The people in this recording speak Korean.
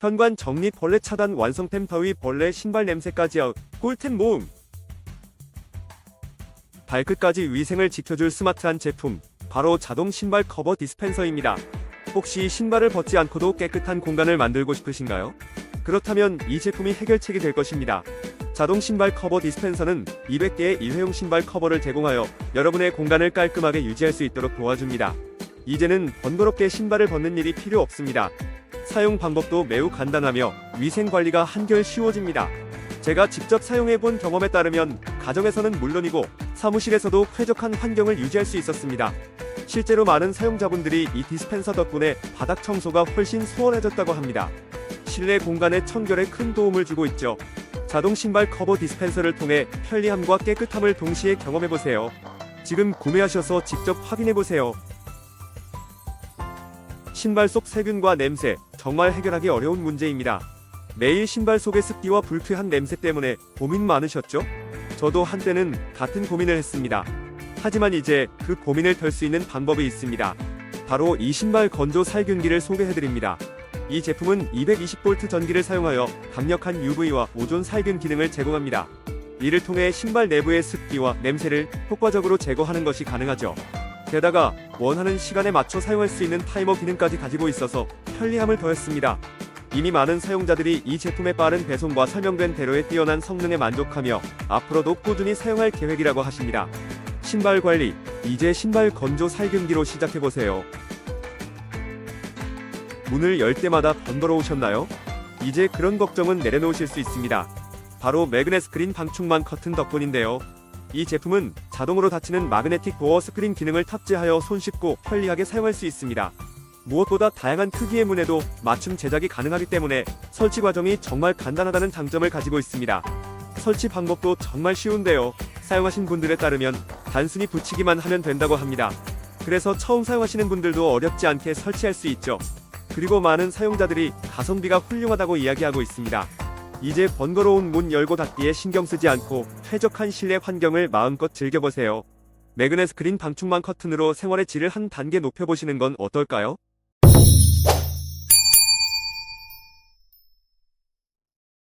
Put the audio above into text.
현관 정리 벌레 차단 완성템 더위 벌레 신발 냄새까지 어 꿀템 모음 발끝까지 위생을 지켜줄 스마트한 제품 바로 자동 신발 커버 디스펜서입니다. 혹시 신발을 벗지 않고도 깨끗한 공간을 만들고 싶으신가요? 그렇다면 이 제품이 해결책이 될 것입니다. 자동 신발 커버 디스펜서는 200개의 일회용 신발 커버를 제공하여 여러분의 공간을 깔끔하게 유지할 수 있도록 도와줍니다. 이제는 번거롭게 신발을 벗는 일이 필요 없습니다. 사용 방법도 매우 간단하며 위생 관리가 한결 쉬워집니다. 제가 직접 사용해 본 경험에 따르면 가정에서는 물론이고 사무실에서도 쾌적한 환경을 유지할 수 있었습니다. 실제로 많은 사용자분들이 이 디스펜서 덕분에 바닥 청소가 훨씬 수월해졌다고 합니다. 실내 공간의 청결에 큰 도움을 주고 있죠. 자동 신발 커버 디스펜서를 통해 편리함과 깨끗함을 동시에 경험해 보세요. 지금 구매하셔서 직접 확인해 보세요. 신발 속 세균과 냄새 정말 해결하기 어려운 문제입니다. 매일 신발 속의 습기와 불쾌한 냄새 때문에 고민 많으셨죠? 저도 한때는 같은 고민을 했습니다. 하지만 이제 그 고민을 덜 수 있는 방법이 있습니다. 바로 이 신발 건조 살균기를 소개해드립니다. 이 제품은 220V 전기를 사용하여 강력한 UV와 오존 살균 기능을 제공합니다. 이를 통해 신발 내부의 습기와 냄새를 효과적으로 제거하는 것이 가능하죠. 게다가 원하는 시간에 맞춰 사용할 수 있는 타이머 기능까지 가지고 있어서 편리함을 더했습니다. 이미 많은 사용자들이 이 제품의 빠른 배송과 설명된 대로의 뛰어난 성능에 만족하며 앞으로도 꾸준히 사용할 계획이라고 하십니다. 신발 관리, 이제 신발 건조 살균기로 시작해보세요. 문을 열 때마다 번거로우셨나요? 이제 그런 걱정은 내려놓으실 수 있습니다. 바로 매그넷 스크린 방충망 커튼 덕분인데요. 이 제품은 자동으로 닫히는 마그네틱 도어 스크린 기능을 탑재하여 손쉽고 편리하게 사용할 수 있습니다. 무엇보다 다양한 크기의 문에도 맞춤 제작이 가능하기 때문에 설치 과정이 정말 간단하다는 장점을 가지고 있습니다. 설치 방법도 정말 쉬운데요. 사용하신 분들에 따르면 단순히 붙이기만 하면 된다고 합니다. 그래서 처음 사용하시는 분들도 어렵지 않게 설치할 수 있죠. 그리고 많은 사용자들이 가성비가 훌륭하다고 이야기하고 있습니다. 이제 번거로운 문 열고 닫기에 신경 쓰지 않고 쾌적한 실내 환경을 마음껏 즐겨보세요. 매그넷 스크린 방충망 커튼으로 생활의 질을 한 단계 높여보시는 건 어떨까요?